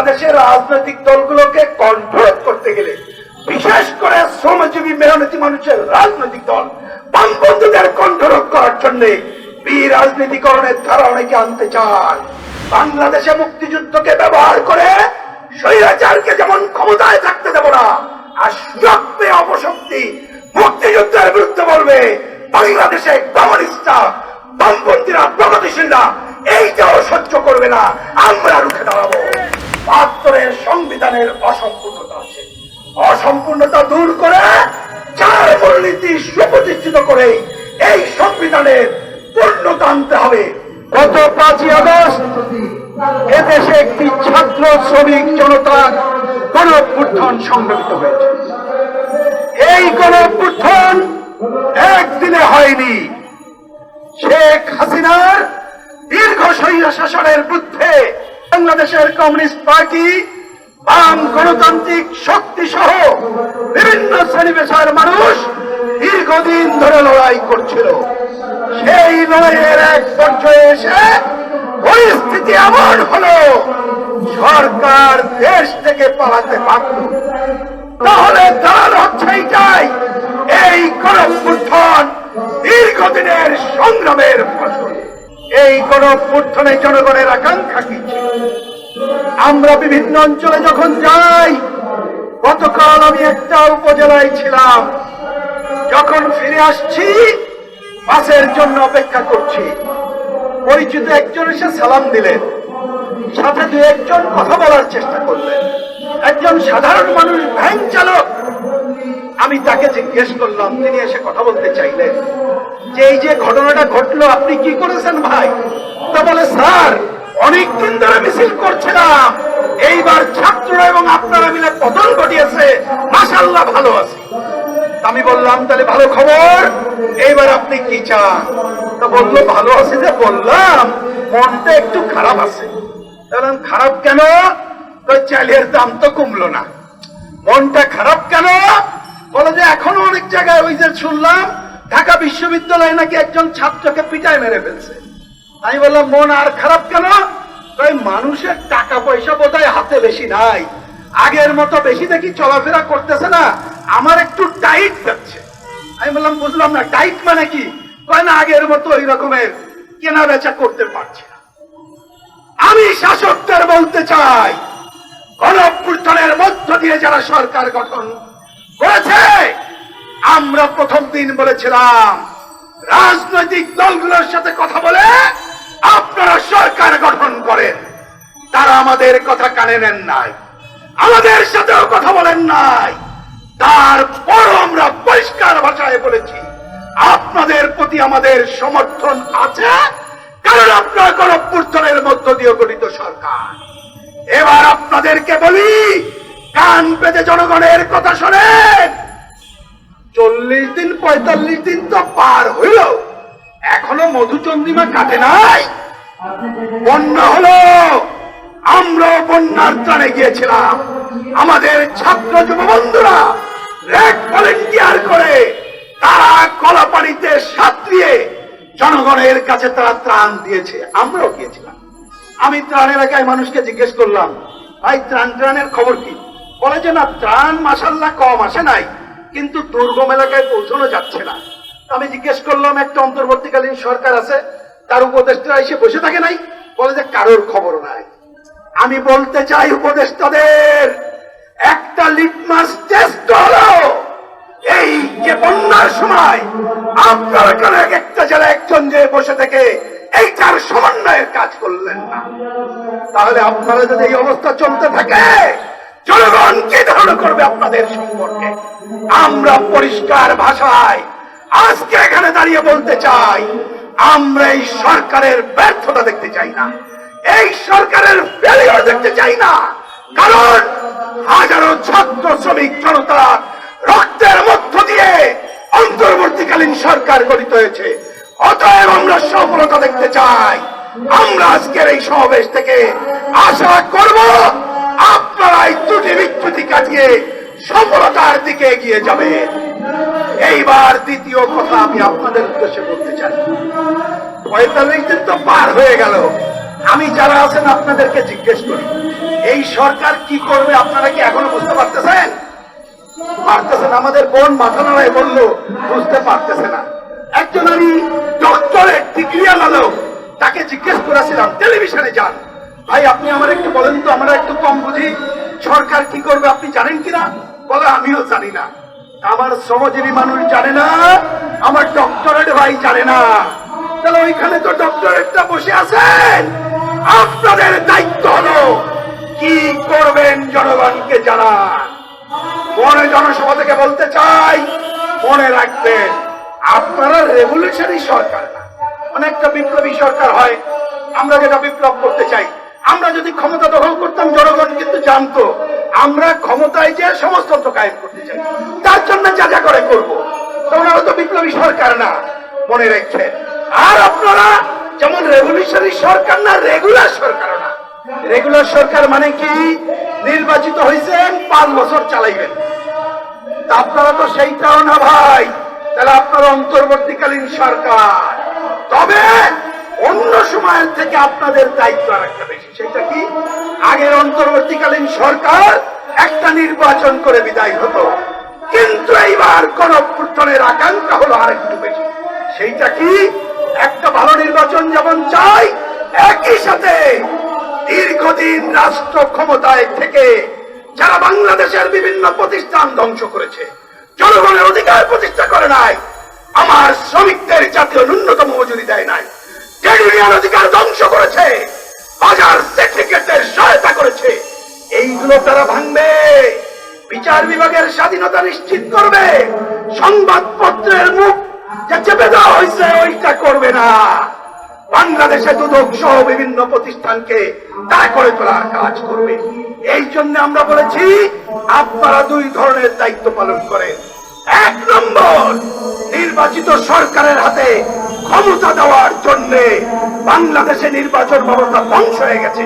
বাংলাদেশের রাজনৈতিক দলগুলোকে কন্ট্রোল করতে গেলে, বিশেষ করে শ্রমজীবী, মেহনতি মানুষের রাজনৈতিক দল, বামপন্থীদের কন্ট্রোল করার জন্য বিরাজনীতিকরণের ধারা অনেকে আনতে চান। বাংলাদেশে মুক্তিযুদ্ধকে ব্যবহার করে স্বৈরাচারকে যেমন ক্ষমতায় থাকতে দেব না, আর সুযোগ পেয়ে অপশক্তি মুক্তিযুদ্ধের বিরুদ্ধে বলবে, বাংলাদেশে কমিউনিস্টরা, বামপন্থীরা, প্রগতিশীলরা, এইটাও সহ্য করবে না, আমরা রুখে দাঁড়াবো। বাহাত্তরের সংবিধানের অসম্পূর্ণতা আছে। অসম্পূর্ণতা দূর করে চার মূলনীতি সুপ্রতিষ্ঠিত করে এই সংবিধানের পূর্ণতা আনতে হবে। গত পাঁচই আগস্ট এদেশে একটি ছাত্র শ্রমিক জনতার গণ অভ্যুত্থান সংগঠিত হয়েছে। এই গণ অভ্যুত্থান একদিনে হয়নি। শেখ হাসিনার দীর্ঘ শৈল শাসনের বিরুদ্ধে বাংলাদেশের কমিউনিস্ট পার্টি, বাম গণতান্ত্রিক শক্তি সহ বিভিন্ন শ্রেণি পেশার মানুষ দীর্ঘদিন ধরে লড়াই করছিল। সেই লড়াইয়ের এক পর্যায়ে এসে পরিস্থিতি এমন হলো, সরকার দেশ থেকে পালাতে পারত তাহলে দাঁড়ানো হচ্ছে এইটাই, এই গণপুত্থান দীর্ঘদিনের সংগ্রামের ফসল। এই গণপুত্থানে জনগণের আকাঙ্ক্ষা কি? আমরা বিভিন্ন অঞ্চলে যখন যাই, গতকাল আমি একটা উপজেলায় ছিলাম। যখন ফিরে আসছি, বাসের জন্য অপেক্ষা করছি। পরিচিত একজন এসে সালাম দিলেন। সাথে দু একজন কথা বলার চেষ্টা করলেন। একজন সাধারণ মানুষ, ভ্যান চালক। আমি তাকে জিজ্ঞেস করলাম, তিনি এসে কথা বলতে চাইলেন। যে এই যে ঘটনাটা ঘটলো, আপনি কি করেছেন ভাই? তা বলে, স্যার, অনেকদিন ধরে মিছিল করছিলাম। এইবার ছাত্ররা এবং আপনারা মিলে পতন ঘটিয়েছে। মাসাল্লাহ ভালো আছে। আমি বললাম, তাহলে ভালো খবর। এইবার আপনি কি চান? তো বলল, ভালো আছে যে বললাম, মনটা একটু খারাপ আছে। বললাম, খারাপ কেন? তো চালের দাম তো কমলো না। মনটা খারাপ কেন? বলে যে, এখনও অনেক জায়গায় ওই যে শুনলাম, ঢাকা বিশ্ববিদ্যালয়ে নাকি একজন ছাত্রকে পিটায় মেরে ফেলছে। আমি বললাম, মন আর খারাপ কেন? তাই মানুষের টাকা পয়সা বোধহয় হাতে বেশি নাই। আগের মতো বেশি দেখি চলাফেরা করতেছে না, আমার একটু টাইট যাচ্ছে। আমি বললাম, বুঝলাম না টাইট মানে কি? কয়, না, আগের মতো ওই রকমের কেনা বেচা করতে পারছি না। আমি শাসকদের বলতে চাই, গণঅভ্যুত্থানের মধ্য দিয়ে যারা সরকার গঠন করেছে। আমরা প্রথম দিন বলেছিলাম, রাজনৈতিক দলগুলোর সাথে কথা বলে আপনারা সরকার গঠন করেন। তারা আমাদের কথা কানে নেন নাই, আমাদের সাথেও কথা বলেন নাই। তারপর আমরা পরিষ্কার ভাষায় বলেছি, আপনাদের প্রতি আমাদের সমর্থন আছে, কারণ আপনারা গণঅভ্যুত্থানের মধ্য দিয়ে গঠিত সরকার। এবার আপনাদেরকে বলি কান পেতে জনগণের কথা শোনেন চল্লিশ দিন, পঁয়তাল্লিশ দিন তো পার হইল। এখনও মধুচন্দ্রিমা কাটে নাই। বন্যা হলো। আমরা বন্যার ত্রাণে গিয়েছিলাম। আমাদের ছাত্র যুব বন্ধুরা র্যাক ভলেন্টিয়ার করে তারা কলা পানিতে সাঁতরিয়ে জনগণের কাছে তারা ত্রাণ দিয়েছে। আমরাও গিয়েছিলাম। আমি ত্রাণ এলাকায় মানুষকে জিজ্ঞেস করলাম, ভাই, ত্রাণ, ত্রাণের খবর কি? বলে যে না, ত্রাণ মাসাল্লাহ কম আসে নাই, কিন্তু দুর্গম এলাকায় পৌঁছানো যাচ্ছে না। আমি জিজ্ঞেস করলাম, একটা অন্তর্বর্তীকালীন সরকার আছে, তার উপদেষ্টা এসে বসে থাকে নাই, বলে যে কারোর খবর নাই। আমি বলতে চাই উপদেষ্টাদের, একটা লিটমাস টেস্ট হলো। এই যে বন্যার সময়, আপনার কেন এক একটা জেলায় একজন যে বসে থেকে এইটার সমন্বয়ের কাজ করলেন না? তাহলে আপনারা যদি এই অবস্থা চলতে থাকে জনগণ কি ধারণা করবে আপনাদের সম্পর্কে? আমরা পরিষ্কার ভাষায় আজকে এখানে দাঁড়িয়ে বলতে চাই, আমরা এই সরকারের ব্যর্থতা দেখতে চাই না। এই সরকারের ফেলিওর দেখতে চাই না। কারণ হাজারো ছাত্র শ্রমিক জনতা রক্তের মধ্য দিয়ে অন্তর্বর্তীকালীন সরকার গঠিত হয়েছে। অতএব আমরা সফলতা দেখতে চাই। আমরা আজকের এই সমাবেশ থেকে আশা করব আপনারা ত্রুটি বিচ্যুতি কাটিয়ে সফলতার দিকে এগিয়ে যাবে। এইবার দ্বিতীয় কথা আমি আপনাদের উদ্দেশ্যে বলতে চাই। পঁয়তাল্লিশ দিন তো পার হয়ে গেল। আমি যারা আছেন আপনাদেরকে জিজ্ঞেস করি, এই সরকার কি করবে আপনারা কি এখনও বুঝতে পারতেছেন? পারতেছেন, আমাদের বোন মাথা নাড়ায় বলল, বুঝতে পারতেছে না। একজন আমি ডক্টরেট ডিগ্রি আনালো, তাকে জিজ্ঞেস করেছিলাম টেলিভিশনে যান। ভাই, আপনি আমার একটু বলেন তো, আমরা একটু কম বুঝি। সরকার কি করবে, আপনি জানেন কিনা? বলে, আমিও জানি না। আমার শ্রমজীবী মানুষ জানে না, আমার ডক্টরেট ভাই জানে না। তাহলে ওইখানে তো ডক্টরেটটা বসে আছেন। আপনাদের দায়িত্ব হলো, কি করবেন জনগণকে জানান। মনে জনসভা থেকে বলতে চাই, মনে রাখবেন, আপনারা রেভলিউশনারি সরকার না। অনেকটা বিপ্লবী সরকার হয়। আমরা যেটা বিপ্লব করতে চাই আমরা যদি ক্ষমতা দখল করতাম জনগণ কিন্তু জানতো, আমরা ক্ষমতায় যে সমস্তন্ত কায়েম করতে চাই, তার জন্য যা যা করে করব। তো ওনারা তো বিপ্লবী সরকার না, মনে রাখছেন। আর আপনারা যেমন রেভলিউশনারি সরকার না রেগুলার সরকার না। রেগুলার সরকার মানে কি? নির্বাচিত হয়েছেন, পাঁচ বছর চালাইবেন। আপনারা তো সেইটাও না ভাই। তাহলে আপনার অন্তর্বর্তীকালীন সরকার। সময়ের থেকে আপনাদের দায়িত্ব আর একটা বেশি। সেটা কি? আগের অন্তর্বর্তীকালীন সরকার একটা নির্বাচন করে বিদায় হতো। কিন্তু এইবার গণপুত্তনের আকাঙ্ক্ষা হলো আরেকটু বেশি। সেইটা কি? একটা ভালো নির্বাচন যেমন চাই, একই সাথে দীর্ঘদিন রাষ্ট্র ক্ষমতায় থেকে যারা বাংলাদেশের বিভিন্ন প্রতিষ্ঠান ধ্বংস করেছে, জনগণের অধিকার প্রতিষ্ঠা করে নাই, আমার শ্রমিকদের জাতীয় ন্যূনতম মজুরি দেয় নাই। বাংলাদেশে দুদক সহ বিভিন্ন প্রতিষ্ঠানকে তারা করে তোলার কাজ করবে। এই জন্য আমরা বলেছি, আপনারা দুই ধরনের দায়িত্ব পালন করেন। এক নম্বর, নির্বাচিত সরকারের হাতে ক্ষমতা দেওয়ার জন্য বাংলাদেশে নির্বাচন ব্যবস্থা ধ্বংস হয়ে গেছে।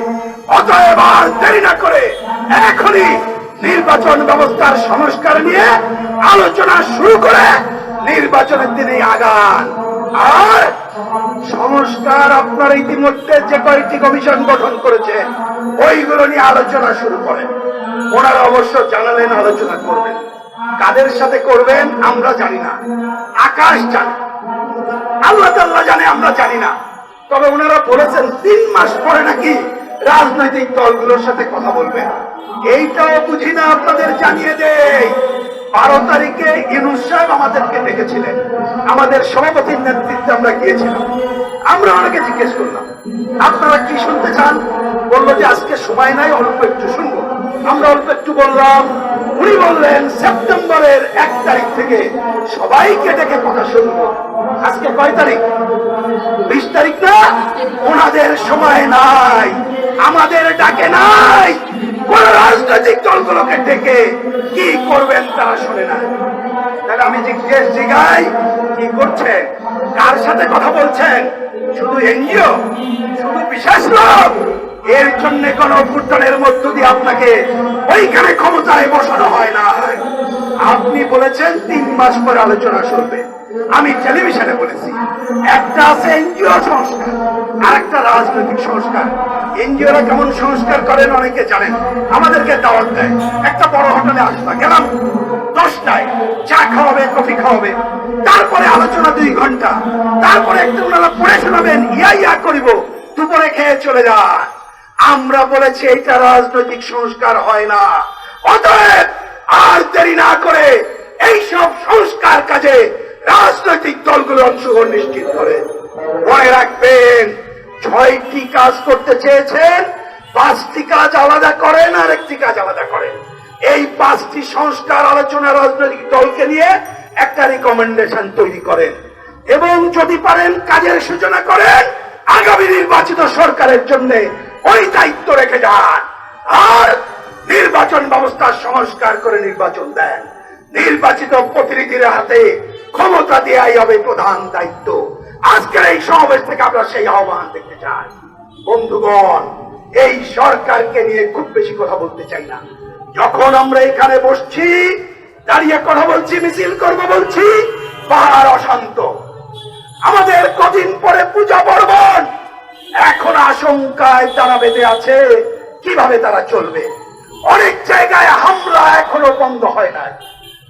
অতএব আর দেরি না করে এখনই নির্বাচন ব্যবস্থার সংস্কার নিয়ে আলোচনা শুরু করে নির্বাচনের দিনে আগান। আর সংস্কার আপনার ইতিমধ্যে যে কয়েকটি কমিশন গঠন করেছেন ওইগুলো নিয়ে আলোচনা শুরু করেন। ওনারা অবশ্য জানালেন, আলোচনা করবেন। কাদের সাথে করবেন, আমরা জানি না। আকাশ জানে। আল্লাহ তাল্লাহ জানে, আমরা জানি না। তবে ওনারা বলেছেন, তিন মাস পরে নাকি রাজনৈতিক দলগুলোর সাথে কথা এইটাও বুঝি না, আপনাদের জানিয়ে বারো তারিখে ইনুস সাহেব আমাদেরকে ডেকেছিলেন। আমাদের সভাপতির নেতৃত্বে আমরা গিয়েছিলাম। আমরা অনেকে জিজ্ঞেস করলাম, আপনারা কি শুনতে চান? বলল যে, আজকে সময় নাই, অল্প একটু শুনব। আমরা অল্প একটু বললাম উনি বললেন, সেপ্টেম্বরের এক তারিখ থেকে সবাইকে ডেকে কথা শুনব। আজকে কয় তারিখ? বিশ তারিখ না? ওনাদের সময় নাই। আমাদের ডাকে নাই। কোন রাজনৈতিক দলগুলোকে ডেকে কি করবেন তারা শুনে না। তাহলে আমি জিজ্ঞেস জিগাই, কি করছেন? কার সাথে কথা বলছেন? শুধু এনজিও? শুধু বিশেষ লোক? এর জন্য কোন অভ্যুত্থানের মধ্য দিয়ে আপনাকে ওইখানে ক্ষমতায় বসানো হয় না। আপনি বলেছেন তিন মাস পরে আলোচনা শুনবে। আমি টেলিভিশনে বলেছি। একটা আছে এনজিও সংস্কার আর একটা রাজনৈতিক সংস্কার। এনজিওরা কেমন সংস্কার করেন, অনেকে জানেন। আমাদেরকে দাওয়াত দেয়। একটা বড় হোটেলে আসবা, গেলাম দশটায়। চা খাওয়াবে, কফি খাওয়াবে। তারপরে আলোচনা দুই ঘণ্টা। তারপরে একটা ওনারা পড়ে শোনাবেন, ইয়া ইয়া করিব, দুপুরে খেয়ে চলে যান আমরা বলেছি এটা রাজনৈতিক সংস্কার হয় না। অতএব আর দেরি না করে এইসব সংস্কার কাজে রাজনৈতিক দলগুলো অংশগ্রহণ নিশ্চিত করে। মনে রাখবেন, ছয়টি কাজ করতে চেয়েছেন, পাঁচটি কাজ আলাদা করেন আর একটি কাজ আলাদা করেন। এই পাঁচটি সংস্কার আলোচনা রাজনৈতিক দলকে নিয়ে একটা রিকমেন্ডেশন তৈরি করেন এবং যদি পারেন কাজের সূচনা করেন, আগামী নির্বাচিত সরকারের জন্য ওই দায়িত্ব রেখে যান। আর নির্বাচন ব্যবস্থার সংস্কার করে নির্বাচন দেন। নির্বাচিত প্রতিনিধির হাতে ক্ষমতা দেওয়াই হবে প্রধান দায়িত্ব। আজকের এই সমাবেশ থেকে আমরা সেই আহ্বান দেখতে চাই। বন্ধুগণ, এই সরকারকে নিয়ে খুব বেশি কথা বলতে চাই না। যখন আমরা এখানে বসছি, দাঁড়িয়ে কথা বলছি, মিছিল করব বলছি, পাহাড় অশান্ত। আমাদের কদিন পরে পূজা পর্বণ। এখন আশঙ্কায় তারা বেঁধে আছে। কীভাবে তারা চলবে? অনেক জায়গায় হামলা এখনও বন্ধ হয় নাই।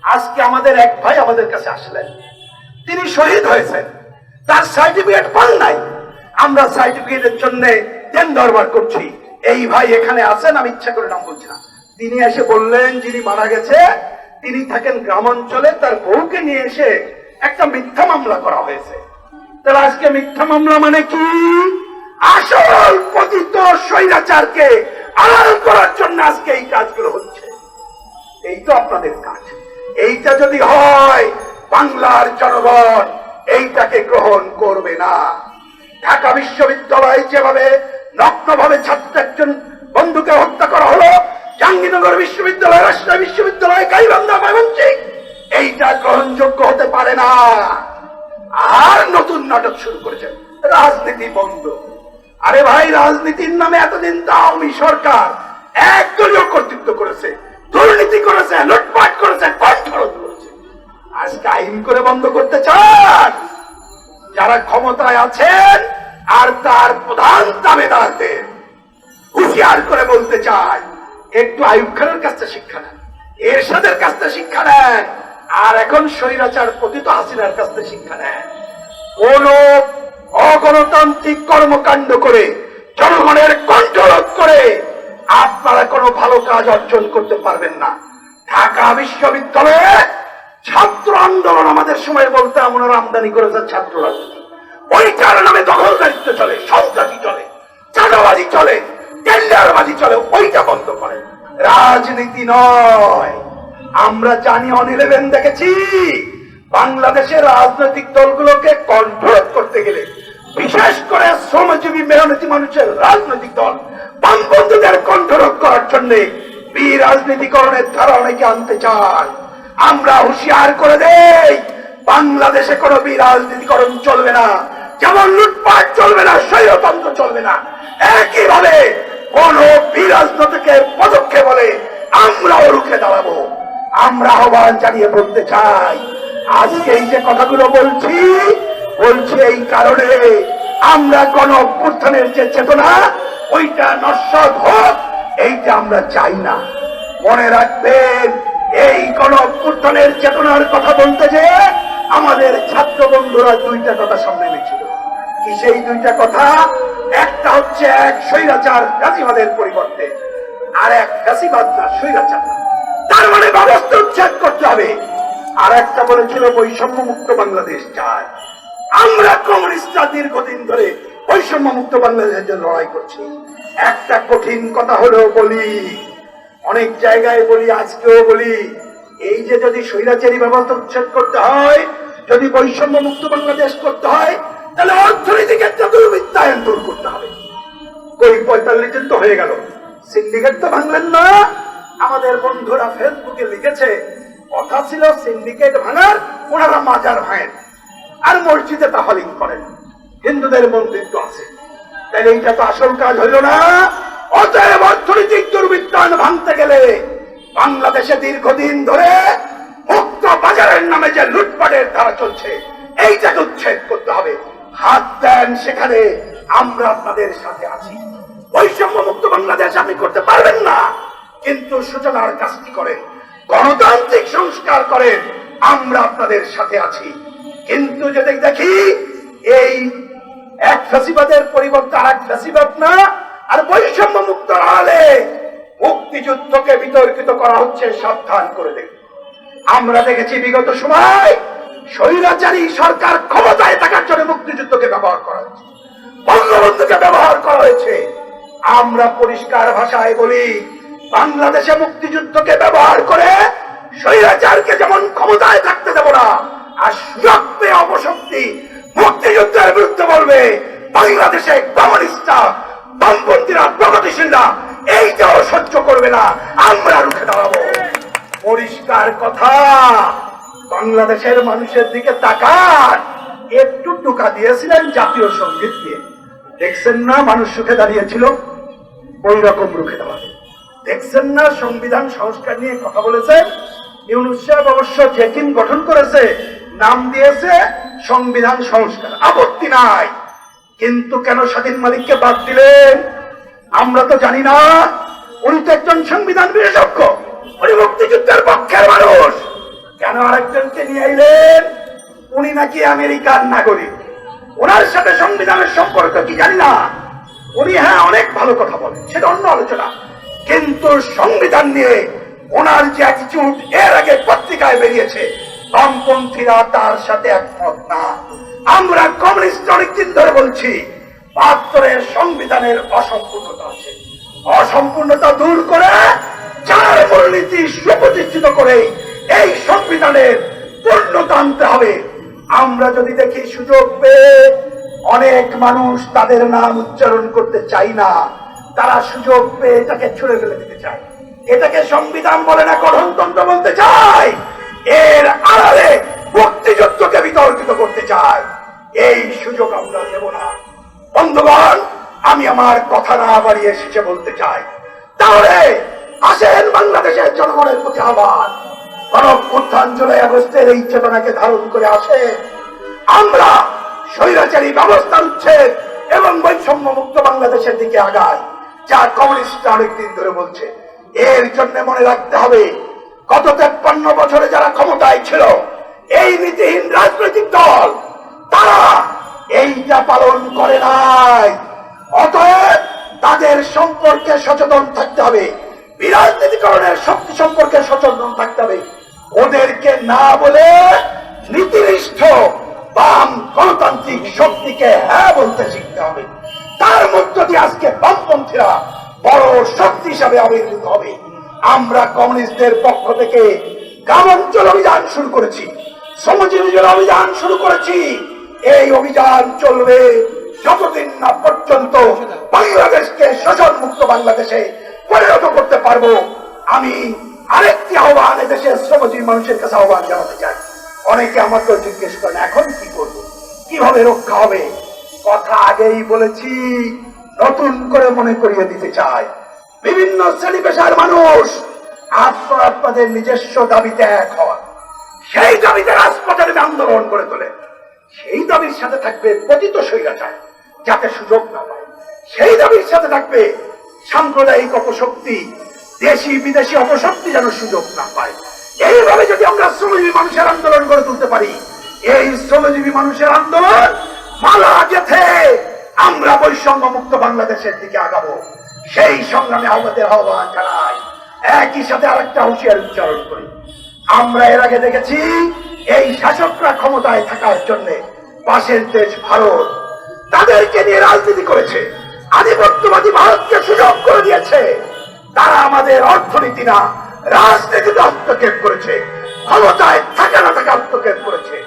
আজকে আমাদের এক ভাই আমাদের কাছে আসলেন। তিনি শহীদ হয়েছেন। তার সার্টিফিকেট পান নাই। আমরা সার্টিফিকেটের জন্য দেন দরবার করছি। এই ভাই এখানে আছেন, আমি ইচ্ছা করে নাম বলছি না। তিনি এসে বললেন, যিনি মারা গেছে, তিনি থাকেন গ্রামাঞ্চলে। তার বউকে নিয়ে এসে একটা মিথ্যা মামলা করা হয়েছে। তাহলে আজকে মিথ্যা মামলা মানে কি? আসল পতিত স্বৈরাচারকে আড়াল করার জন্য আজকে এই কাজগুলো হচ্ছে। এই তো আপনাদের কাজ। এইটা যদি হয়, বাংলার জনগণ এইটাকে গ্রহণ করবে না। ঢাকা বিশ্ববিদ্যালয় যেভাবে নগ্নভাবে ছাত্র একজন বন্ধুকে হত্যা করা হলো, জাহাঙ্গীরনগর বিশ্ববিদ্যালয়, রাজশাহী বিশ্ববিদ্যালয়, গাইবান্ধা, ময়মনসিংহ, এইটা গ্রহণযোগ্য হতে পারে না। আর নতুন নাটক শুরু করেছেন রাজনীতি বন্ধ। আরে ভাই, রাজনীতির নামে এতদিন আওয়ামী সরকার একদলীয় কর্তৃত্ব করেছে, দুর্নীতি করেছে, লুটপাট করেছে আজকে আইন করে বন্ধ করতে চান? যারা ক্ষমতায় আছেন আর তার প্রধান দাবেদারদের হুঁশিয়ার করে বলতে চাই, একটু আয়ুব খানের কাছে শিক্ষা নেন, এরশাদের কাছ থেকে শিক্ষা নেন, আর এখন স্বৈরাচার পতিত হাসিনার কাছ থেকে শিক্ষা নেন। কোন অগণতান্ত্রিক কর্মকাণ্ড করে, জনগণের কণ্ঠরোধ করে আপনারা কোনো ভালো কাজ অর্জন করতে পারবেন না। ঢাকা বিশ্ববিদ্যালয়ে ছাত্র আন্দোলন আমাদের সময় বলতে আমরা আমদানি করেছে ছাত্র রাজনীতি ওইটার নামে দখলদারিত্ব চলে, সন্ত্রাসী চলে, চাঁদাবাজি চলে, টেন্ডারবাজি চলে, ওইটা বন্ধ করেন রাজনীতি নয়। আমরা জানি অন ইলেভেন দেখেছি, বাংলাদেশের রাজনৈতিক দলগুলোকে কন্ট্রোল করতে গেলে বিশেষ করে শ্রমজীবী, মেহনতি মানুষের রাজনৈতিক দল। বামপন্থীদের কণ্ঠরোধ করার জন্য বিরাজনীতিকরণের ধারা অনেকে আনতে চান আমরা হুঁশিয়ার করে দেই, বাংলাদেশে কোনো বিরাজনীতিকরণ চলবে না। যেমন লুটপাট চলবে না, স্বৈরতন্ত্র চলবে না। একইভাবে কোন বিরাজনীতিকের পদক্ষেপ বলে আমরাও রুখে দাঁড়াবো। আমরা আহ্বান জানিয়ে বলতে চাই, আজকে এই যে কথাগুলো বলছি বলছি এই কারণে আমরা গণ অভ্যুত্থানের যে চেতনা, ওইটা নস্বত হোক, এইটা আমরা চাই না। মনে রাখবেন, এই গণ অভ্যুত্থানের চেতনার কথা বলতে যে আমাদের ছাত্র বন্ধুরা দুইটা কথা সামনে এনেছিল। কি সেই দুইটা কথা? একটা হচ্ছে এক স্বৈরাচার গাজীবাদের পরিবর্তে, আর এক ফ্যাসিবাদ না, স্বৈরাচার তার মানে ব্যবস্থা উচ্ছেদ করতে হবে। আর একটা বলেছিল বৈষম্য মুক্ত বাংলাদেশ চায় আমরা কমিউনিস্টরা দীর্ঘদিন ধরে বৈষম্য মুক্ত বাংলাদেশের জন্য লড়াই করছি। একটা কঠিন কথা হলো বলি, অনেক জায়গায় বলি, আজকেও বলি, এই যে যদি স্বৈরাচারী ব্যবস্থা উচ্ছেদ করতে হয়, যদি বৈষম্য মুক্ত বাংলাদেশ করতে হয়, তাহলে অর্থনৈতিক একটা দুর্বৃত্তায়ন দূর করতে হবে। কই পঁয়তাল্লিশ তো হয়ে গেল। সিন্ডিকেট তো ভাঙলেন না। আমাদের বন্ধুরা ফেসবুকে লিখেছে, কথা ছিল সিন্ডিকেট ভাঙার, ওনারা মাজার ভাঙেন। আর মসজিদে তাফালিং করেন। হিন্দুদের মন্দির তো আছে। তাহলে এইটা তো আসল কাজ হইল না। অতএব অর্থনৈতিক দুর্বৃত্তায়ন ভাঙতে গেলে বাংলাদেশে দীর্ঘদিন ধরে মুক্ত বাজারের নামে যে লুটপাটের ধারা চলছে, এইটাকে উচ্ছেদ করতে হবে। হাত দেন সেখানে, আমরা আপনাদের সাথে আছি। বৈষম্য মুক্ত বাংলাদেশ আপনি করতে পারবেন না, কিন্তু সূচনার কাজটি করেন? গণতান্ত্রিক সংস্কার করেন, আমরা আপনাদের সাথে আছি। কিন্তু যদি দেখি এই এক ফ্যাসিবাদের পরিবর্তে আর এক ফ্যাসিবাদ না, আর বৈষম্য মুক্ত আলে মুক্তিযুদ্ধকে বিতর্কিত করা হচ্ছে, সাবধান করে দেখ আমরা দেখেছি বিগত সময় স্বৈরাচারী সরকার ক্ষমতায় থাকার জন্য মুক্তিযুদ্ধকে ব্যবহার করা হয়েছে। বঙ্গবন্ধুকে ব্যবহার করা হয়েছে। আমরা পরিষ্কার ভাষায় বলি, বাংলাদেশে মুক্তিযুদ্ধকে ব্যবহার করে স্বৈরাচারকে যেমন ক্ষমতায় থাকতে দেব না অপশক্তি মুক্তিযুদ্ধের বিরুদ্ধে বলবে বাংলাদেশে কমিউনিস্টরা, বামপন্থীরা, প্রগতিশীলরা, এইটাও সহ্য করবে না। আমরা রুখে দাঁড়াবো। পরিষ্কার কথা, বাংলাদেশের মানুষের দিকে তাকান। একটু টুকা দিয়েছিলেন জাতীয় সংগীত দিয়ে। দেখছেন না মানুষ সুখে দাঁড়িয়েছিল? ওই রকম রুখে দেওয়া। দেখছেন না সংবিধান সংস্কার নিয়ে কথা বলেছেন? ইউনুস অবশ্য যে টিম গঠন করেছে। নাম দিয়েছে সংবিধান সংস্কার। আপত্তি নাই। কিন্তু কেন স্বাধীন মালিককে বাদ দিলেন? আমরা তো জানি না। উনি তো একজন সংবিধান বিশেষজ্ঞ। উনি মুক্তিযুদ্ধের পক্ষের মানুষ। কেন আরেকজনকে নিয়ে এলেন উনি নাকি আমেরিকার নাগরিক। ওনার সাথে সংবিধানের সম্পর্ক কি জানি না। উনি হ্যাঁ অনেক ভালো কথা বলেন। সেটা অন্য আলোচনা। কিন্তু সংবিধান নিয়ে ওনার যে অ্যাটিটিউড এর আগে পত্রিকায় বেরিয়েছে। বামপন্থীরা তার সাথে একমত না। আমরা কমিউনিস্ট অনেকদিন ধরে বলছি, বাহাত্তরের সংবিধানের অসম্পূর্ণতা আছে। অসম্পূর্ণতা দূর করে চার মূলনীতি সুপ্রতিষ্ঠিত করে এই সংবিধানের পূর্ণতা আনতে হবে। আমরা যদি দেখি সুযোগ পেয়ে অনেক মানুষ তাদের নাম উচ্চারণ করতে চাই না, তারা সুযোগ পেয়ে এটাকে ছুড়ে ফেলে দিতে চায়। এটাকে সংবিধান বলে না গঠনতন্ত্র বলতে চায়। এর আড়ালে মুক্তিযুদ্ধকে বিতর্কিত করতে চায় এই সুযোগ আমরা দেব না। বন্ধুগণ, আমি আমার কথা না বাড়িয়ে শেষে বলতে চাই। তাহলে আসেন বাংলাদেশের জনগণের প্রতি আহ্বান। গণ উত্থান আগস্টের এই চেতনাকে ধারণ করে আসে। আমরা স্বৈরাচারী ব্যবস্থা উচ্ছেদ এবং বৈষম্য মুক্ত বাংলাদেশের দিকে আগাই, যা কমিউনিস্ট অনেকদিন ধরে বলছে। এর জন্য মনে রাখতে হবে গত তেপ্পান্ন বছরে যারা ক্ষমতায় ছিল, এই নীতিহীন রাজনৈতিক দল, তারা এইটা পালন করে নাই। অতএব তাদের সম্পর্কে সচেতন থাকতে হবে। বিরাজনীতিকরণের শক্তি সম্পর্কে সচেতন থাকতে হবে। ওদেরকে না বলে নীতিনিষ্ঠ বাম গণতান্ত্রিক শক্তিকে হ্যাঁ বলতে শিখতে হবে। তার মধ্য দিয়ে আজকে বামপন্থীরা বড় শক্তি হিসাবে আবির্ভূত আমরা কমিউনিস্টদের পক্ষ থেকে গ্রামাঞ্চল অভিযান শুরু করেছি। শ্রমজীবী অভিযান শুরু করেছি। এই অভিযান চলবে যতদিন না পর্যন্ত বাংলাদেশকে শোষণ মুক্ত বাংলাদেশে পরিণত করতে পারব। আমি আরেকটি আহ্বান দেশের শ্রমজীবী মানুষের কাছে আহ্বান জানাতে চাই। অনেকে আমাকে জিজ্ঞেস করেন, এখন কি করব? কীভাবে রক্ষা হবে? কথা আগেই বলেছি, নতুন করে মনে করিয়ে দিতে চাই। বিভিন্ন শ্রেণি পেশার মানুষ আপনাদের নিজস্ব দাবিতে এক হওয়া। সেই দাবিতে রাজপথে নেমে আন্দোলন করে তোলে। সেই দাবির সাথে থাকবে পতিত স্বৈরাচার, যাতে সুযোগ না পায়। সেই দাবির সাথে থাকবে সাম্প্রদায়িক অপশক্তি, দেশি বিদেশি অপশক্তি যেন সুযোগ না পায়। এইভাবে যদি আমরা শ্রমজীবী মানুষের আন্দোলন গড়ে তুলতে পারি, এই শ্রমজীবী মানুষের আন্দোলন মালা গেথে আমরা বৈষম্য মুক্ত বাংলাদেশের দিকে আগাবো। সেই সংগ্রামে আমাদের আহ্বান জানাই। একই সাথে আরেকটা হুঁশিয়ার উচ্চারণ করি। আমরা এর আগে দেখেছি, এই শাসকরা ক্ষমতায় থাকার জন্য পাশের দেশ ভারত তাদেরকে নিয়ে রাজনীতি করেছে। আধিপত্যবাদী ভারতকে সুযোগ করে দিয়েছে। তারা আমাদের অর্থনীতি না রাজনীতিতে হস্তক্ষেপ করেছে। ক্ষমতায় থাকা না থাকা হস্তক্ষেপ করেছে।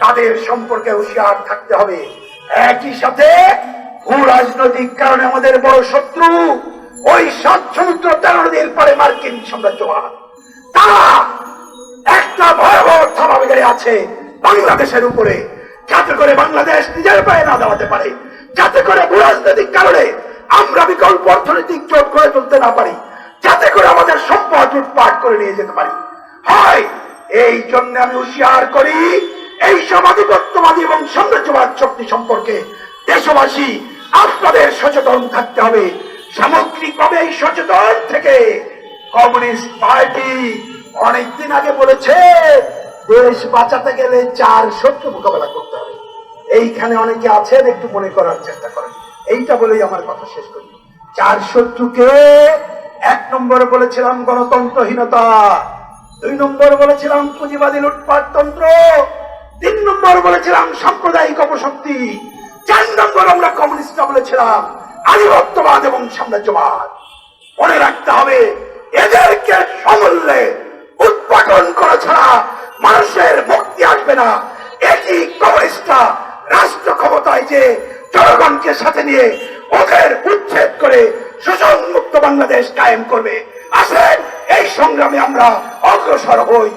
তাদের সম্পর্কে হুঁশিয়ার থাকতে হবে। একই সাথে ভূ রাজনৈতিক কারণে আমাদের বড় শত্রু, ওই সাত সমুদ্র তেরো নদীর পরে মার্কিন সাম্রাজ্যবাদ। তারা একটা ভয়াবহ থামাবেগারে আছে বাংলাদেশের উপরে, যাতে করে বাংলাদেশ নিজের পায়ে না দাঁড়াতে পারে, যাতে করে ভূরাজনৈতিক কারণে আমরা বিকল্প অর্থনৈতিক জোট করে তুলতে না পারি, যাতে করে আমাদের সম্পদ লুটপাট করে নিয়ে যেতে পারি। হয়, এই জন্য আমি হুশিয়ার করি, এই সব আধিপত্যবাদী এবং সাম্রাজ্যবাদ শক্তি সম্পর্কে দেশবাসী আপনাদের সচেতন থাকতে হবে। সামগ্রিকভাবে এই সচেতন থেকে কমিউনিস্ট পার্টি অনেকদিন আগে বলেছে, দেশ বাঁচাতে গেলে চার শত্রু মোকাবেলা করতে হবে। এইখানে অনেকে আছেন, একটু মনে করার চেষ্টা করেন। এইটা বলেই আমার কথা শেষ করি। চার শত্রুকে এক নম্বরে বলেছিলাম গণতন্ত্রহীনতা, দুই নম্বর বলেছিলাম পুঁজিবাদী লুটপাট তন্ত্র তিন নম্বর বলেছিলাম সাম্প্রদায়িক অপশক্তি। চার আমরা কমিউনিস্টরা বলেছিলাম, আধিপত্যবাদ এবং সাম্রাজ্যবাদ। মনে রাখতে হবে, এদেরকে সমূল্যে উৎপাদন করা ছাড়া মানুষের মুক্তি আসবে না। একই কমিউনিস্টরা রাষ্ট্র ক্ষমতায় যে জনগণকে সাথে নিয়ে ওদের উচ্ছেদ করে শোষণ মুক্ত বাংলাদেশ কায়েম করবে। আসেন, এই সংগ্রামে আমরা অগ্রসর হই।